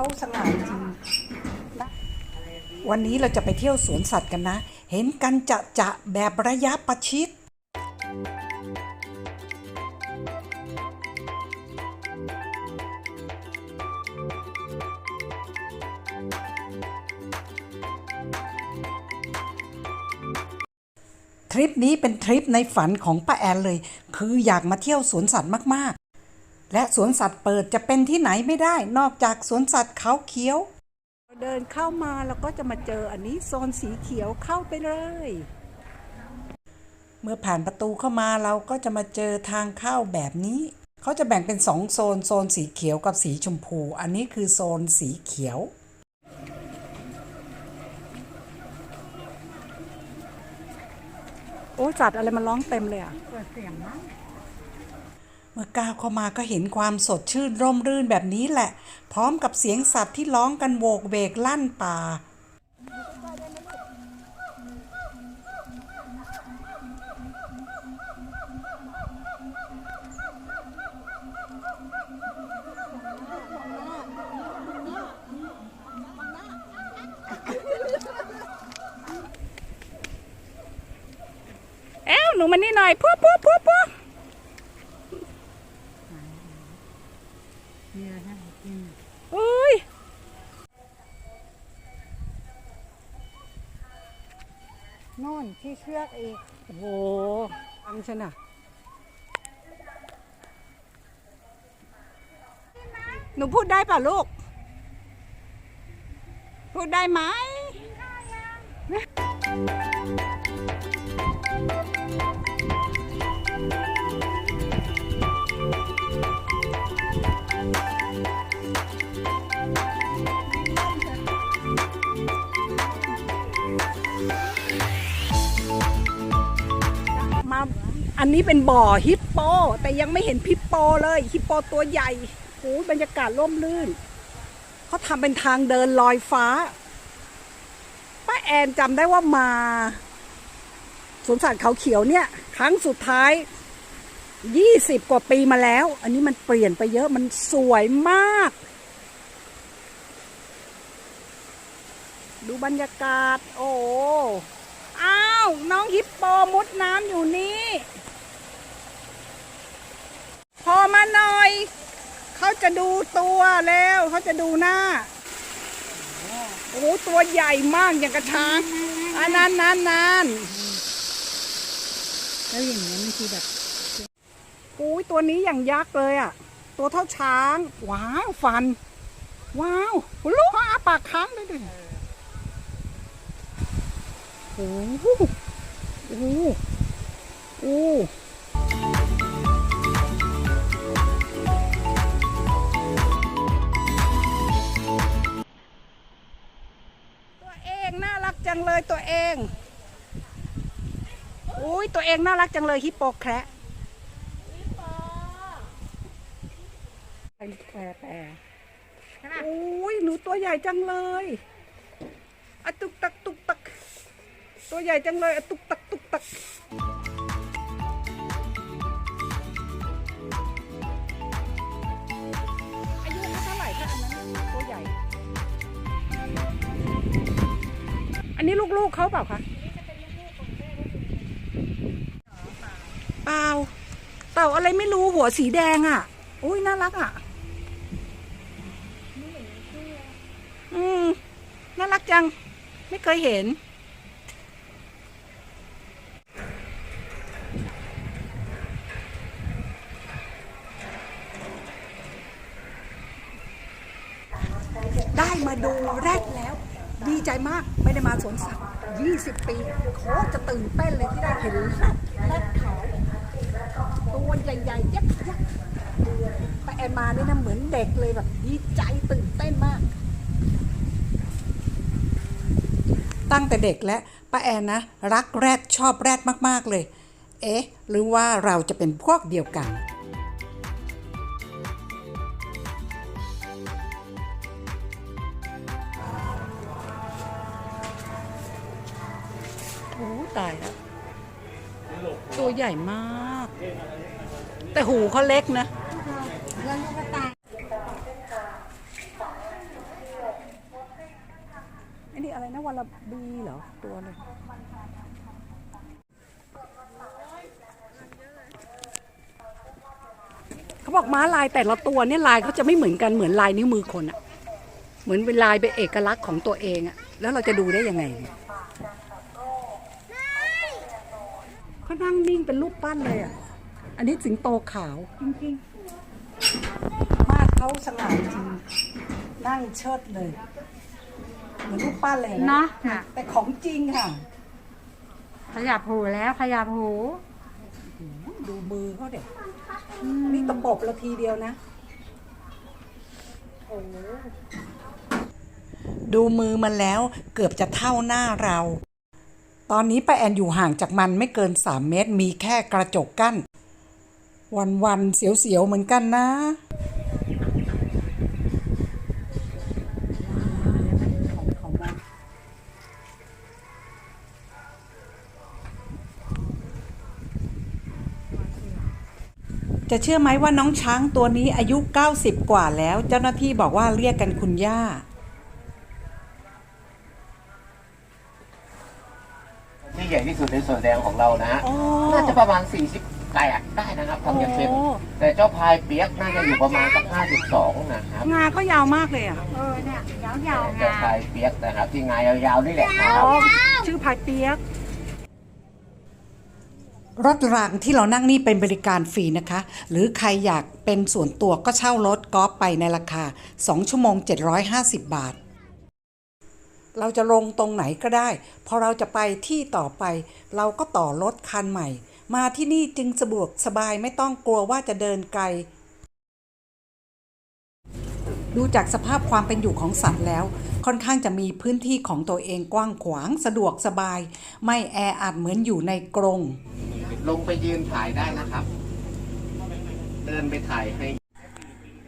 เขาสง่าจริงนะวันนี้เราจะไปเที่ยวสวนสัตว์กันนะ เห็นกันจะจะแบบระยะประชิดทริปนี้เป็นทริปในฝันของป้าแอนเลย คืออยากมาเที่ยวสวนสัตว์มาก และสวนสัตว์เปิดจะเป็นที่ไหนไม่ได้นอกจากสวนสัตว์เขาเขียว เดินเข้ามาแล้วก็จะมาเจออันนี้โซนสีเขียวเข้าไปเลย เมื่อผ่านประตูเข้ามาเราก็จะมาเจอทางเข้าแบบนี้ เขาจะแบ่งเป็นสองโซนโซนสีเขียวกับสีชมพู อันนี้คือโซนสีเขียวโอ้สัตว์อะไรมันร้องเต็มเลยอะเปิดเสียงนะ เมื่อก้าวเข้ามาก็เห็นความสดชื่นร่มรื่นแบบนี้แหละ พร้อมกับเสียงสัตว์ที่ร้องกันโวกเวกลั่นป่า เอ้าหนูมานี่หน่อย พัวพัวพัวพวอุ้ย โน่นที่เชือกอีก โอ้โหฟังฉันอะหนูพูดได้ป่ะลูก พูดได้ไหม นี้เป็นบ่อฮิปโป แต่ยังไม่เห็นฮิปโปเลยฮิปโปตัวใหญ่โอ้ยบรรยากาศร่มรื่นเขาทำเป็นทางเดินลอยฟ้าป้าแอนจำได้ว่ามาสวนสัตว์เขาเขียวเนี่ย ครั้งสุดท้าย20กว่าปีมาแล้ว อันนี้มันเปลี่ยนไปเยอะมันสวยมาก ดูบรรยากาศ โอ้ อ้าว น้องฮิปโปมุดน้ำอยู่นี่ อมาหน่อย เขาจะดูตัวแล้วเขาจะดูหน้า โอ้โหตัวใหญ่มากอย่างกระช้างอันนั้นนั้นนั้นแล้วอย่างนี้ยมันคือแบบโอ้ยตัวนี้อย่างยักษ์เลยอะ ตัวเท่าช้าง ว้าวฟัน ว้าวลูกเขาอาปากค้างเลยดิโอ้โหโอ้โหโอ้โห เลยตัวเอง อุ้ยตัวเองน่ารักจังเลยฮิปโปแคระแปรแปรโอ้ยหนูตัวใหญ่จังเลยอะตุกตักตุกตัก ตัวใหญ่จังเลยอะตุกตักตุกตัก อันนี้ลูกๆเขาเปล่าคะเปล่าเต่าอะไรไม่รู้หัวสีแดงอะ อุ้ยน่ารักอะ อืมน่ารักจัง ไม่เคยเห็น ได้มาดูแรดแล้ว ดีใจมากไม่ได้มาสวนสัตว์ 20 ปีโคตรจะตื่นเต้นเลยที่ได้เห็นแรดแรดเขาตัวใหญ่ๆยักษ์ยักษ์แต่แอนมาเนี่ยนะเหมือนเด็กเลยแบบดีใจตื่นเต้นมาก ตั้งแต่เด็กและป้าแอนนะ รักแรดชอบแรดมากๆเลย เอ๊ะ หรือว่าเราจะเป็นพวกเดียวกัน ตายแล้ว ตัวใหญ่มาก แต่หูเขาเล็กนะแล้วก็ตายอะไรนะวันละบีเหรอ ตัวเลยเขาบอกม้าลายแต่ละตัวเนี่ยลายเขาจะไม่เหมือนกันเหมือนลายนิ้วมือคนอะเหมือนเป็นลายเป็นเอกลักษณ์ของตัวเองอะแล้วเราจะดูได้ยังไง เนี่ยเขานั่งนิ่งเป็นรูปปั้นเลยอะอันนี้สิงโตขาวจริงมาดเขาสง่าจริง นั่งเชิดเลย เหมือนรูปปั้นเลยๆเนาะน่ะแต่ของจริงค่ะขยับหูแล้วขยับหูดูมือเขาเด็กนี่ตะปบละทีเดียวนะโอ้ดูมือมันแล้วเกือบจะเท่าหน้าเรา ตอนนี้ป้าแอนอยู่ห่างจากมันไม่เกิน3เมตร มีแค่กระจกกั้น วันๆเสียวๆเหมือนกันนะจะเชื่อไหมว่าน้องช้างตัวนี้อายุ 90 กว่าแล้ว เจ้าหน้าที่บอกว่าเรียกกันคุณย่า ที่ใหญ่ที่สุดในส่วนแดงของเรานะฮะอ๋อน่าจะประมาณ 40ไก่อะได้นะครับทำอย่างเป็นโอ้แต่เจ้าพายเปียกน่าจะอยู่ประมาณสัก52 นะครับงาก็ยาวมากเลยอะเออเนี่ยยาวๆเจ้างาพายเปียกนะครับ ที่งายยาวๆนี่แหละนะครับชื่อพายเปียกรถรางที่เรานั่งนี่เป็นบริการฟรีนะคะ หรือใครอยากเป็นส่วนตัวก็เช่ารถกอล์ฟไปในราคา 2 ชั่วโมง 750 บาท เราจะลงตรงไหนก็ได้ พอเราจะไปที่ต่อไป เราก็ต่อรถคันใหม่ มาที่นี่จึงสะดวกสบายไม่ต้องกลัวว่าจะเดินไกล ดูจากสภาพความเป็นอยู่ของสัตว์แล้ว ค่อนข้างจะมีพื้นที่ของตัวเองกว้างขวางสะดวกสบาย ไม่แออัดเหมือนอยู่ในกรง ลงไปยืนถ่ายได้นะครับ เดินไปถ่ายให้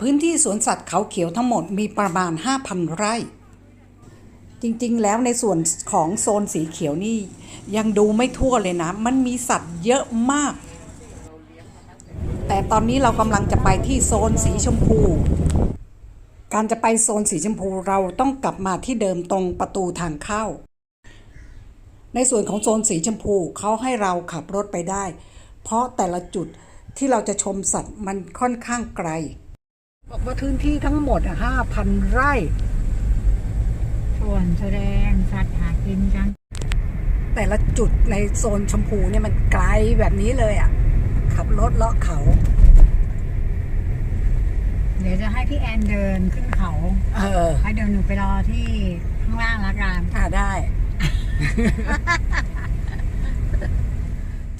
พื้นที่สวนสัตว์เขาเขียวทั้งหมดมีประมาณ 5,000 ไร่ จริงๆ แล้วในส่วนของโซนสีเขียวนี่ยังดูไม่ทั่วเลยนะ มันมีสัตว์เยอะมาก แต่ตอนนี้เรากำลังจะไปที่โซนสีชมพู การจะไปโซนสีชมพูเราต้องกลับมาที่เดิมตรงประตูทางเข้า ในส่วนของโซนสีชมพูเขาให้เราขับรถไปได้ เพราะแต่ละจุดที่เราจะชมสัตว์มันค่อนข้างไกล บอกว่าพื้นที่ทั้งหมดห้าพันไร่ ส่วนแสดงสัตว์หากินกัน แต่ละจุดในโซนชมพูเนี่ยมันไกลแบบนี้เลยอะ ขับรถเลาะเขา เดี๋ยวจะให้พี่แอนเดินขึ้นเขาเออ ให้เดินหนูไปรอที่ข้างล่างละกันอ่าได้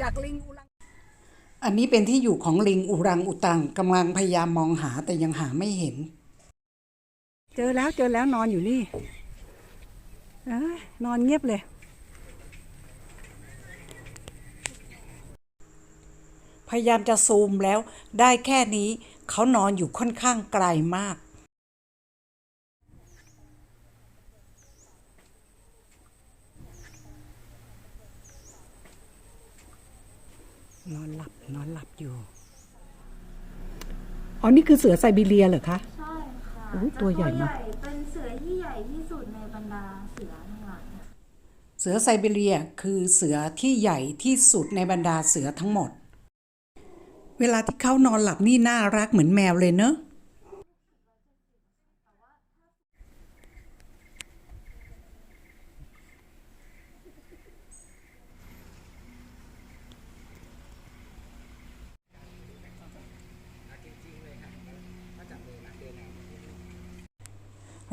จากลิงอุรัง อันนี้เป็นที่อยู่ของลิงอุรังอุตังกำลังพยายามมองหาแต่ยังหาไม่เห็น เจอแล้วเจอแล้วนอนอยู่นี่เอ้ย นอนเงียบเลย พยายามจะซูมแล้วได้แค่นี้เขานอนอยู่ค่อนข้างไกลมาก นอนหลับนอนหลับอยู่ อ๋อ นี่คือเสือไซบีเรียเหรอคะ อ้ยตัวใหญ่มาก เป็นเสือที่ใหญ่ที่สุดในบรรดาเสือทั้งหลายเสือไซบีเรียคือเสือที่ใหญ่ที่สุดในบรรดาเสือทั้งหมด เวลาที่เขานอนหลับนี่น่ารักเหมือนแมวเลยเนอะ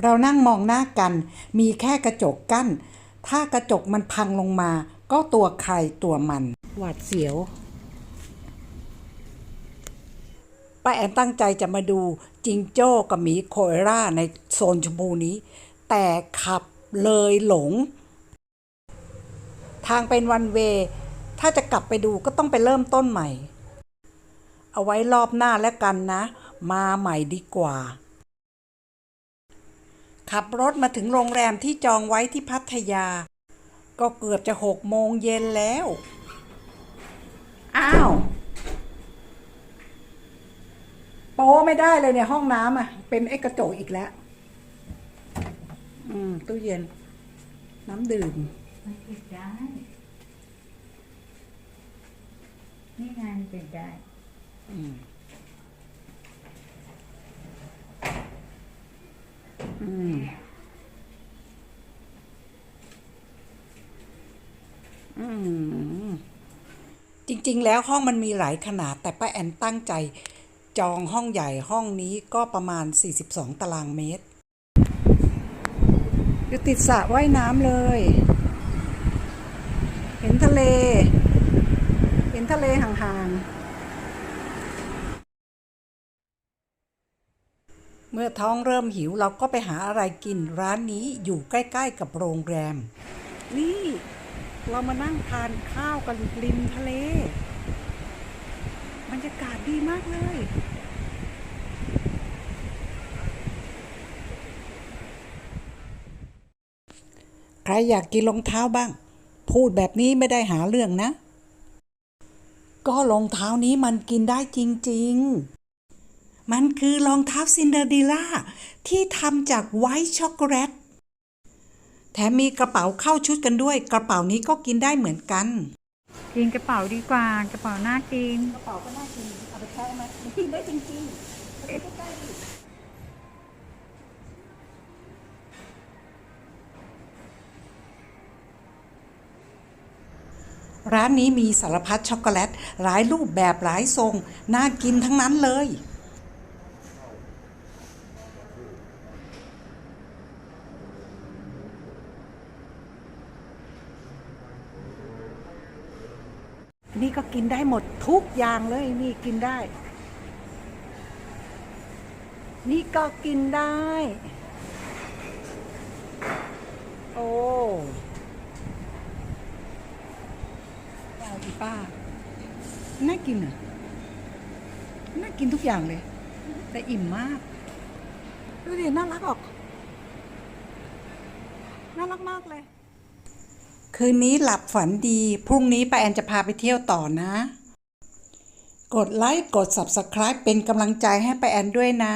เรานั่งมองหน้ากัน มีแค่กระจกกั้น ถ้ากระจกมันพังลงมา ก็ตัวใครตัวมัน หวาดเสียวป้าแอนตั้งใจจะมาดูจิงโจ้กับหมีโคเอร่าในโซนชมพูนี้ แต่ขับเลยหลง ทางเป็นวันเวย์ถ้าจะกลับไปดูก็ต้องไปเริ่มต้นใหม่ เอาไว้รอบหน้าแล้วกันนะ มาใหม่ดีกว่า ขับรถมาถึงโรงแรมที่จองไว้ที่พัทยา ก็เกือบจะหกโมงเย็นแล้ว อ้าว โป้ไม่ได้เลยเนี่ยห้องน้ำอะ เป็นไอ้กระจกอีกแล้ว อืม ตู้เย็น น้ำดื่มมันปิดได้ นี่ไงมันปิดได้ อืม อืม อืม จริงๆ แล้วห้องมันมีหลายขนาด แต่ป้าแอนตั้งใจ จองห้องใหญ่ห้องนี้ก็ประมาณ 42 ตารางเมตร อยู่ติดสระว่ายน้ำเลย เห็นทะเล เห็นทะเลห่างๆเมื่อท้องเริ่มหิวเราก็ไปหาอะไรกินร้านนี้อยู่ใกล้ ๆ กับโรงแรม นี่ เรามานั่งทานข้าวกันริมทะเล บรรยากาศดีมากเลย ใครอยากกินรองเท้าบ้าง พูดแบบนี้ไม่ได้หาเรื่องนะ ก็รองเท้านี้มันกินได้จริง ๆ มันคือรองเท้าซินเดอเรลล่าที่ทำจากไวท์ช็อกโกแลต แถมมีกระเป๋าเข้าชุดกันด้วย กระเป๋านี้ก็กินได้เหมือนกัน กินกระเป๋าดีกว่ากระเป๋าน่ากิน กระเป๋าก็น่ากินเอาไปแช่มากินได้จริงๆร้านนี้มีสารพัดช็อกโกแลต หลายรูปแบบหลายทรง น่ากินทั้งนั้นเลย นี่ก็กินได้หมดทุกอย่างเลยนี่กินได้ นี่ก็กินได้ โอ้ป้าอีป้า น่ากินอะ น่ากินทุกอย่างเลย แต่อิ่มมาก ดูดิ น่ารักออก น่ารักมากเลย คืนนี้หลับฝันดี พรุ่งนี้ป้าแอนจะพาไปเที่ยวต่อนะ กดไลค์ กด Subscribe เป็นกำลังใจให้ป้าแอนด้วยนะ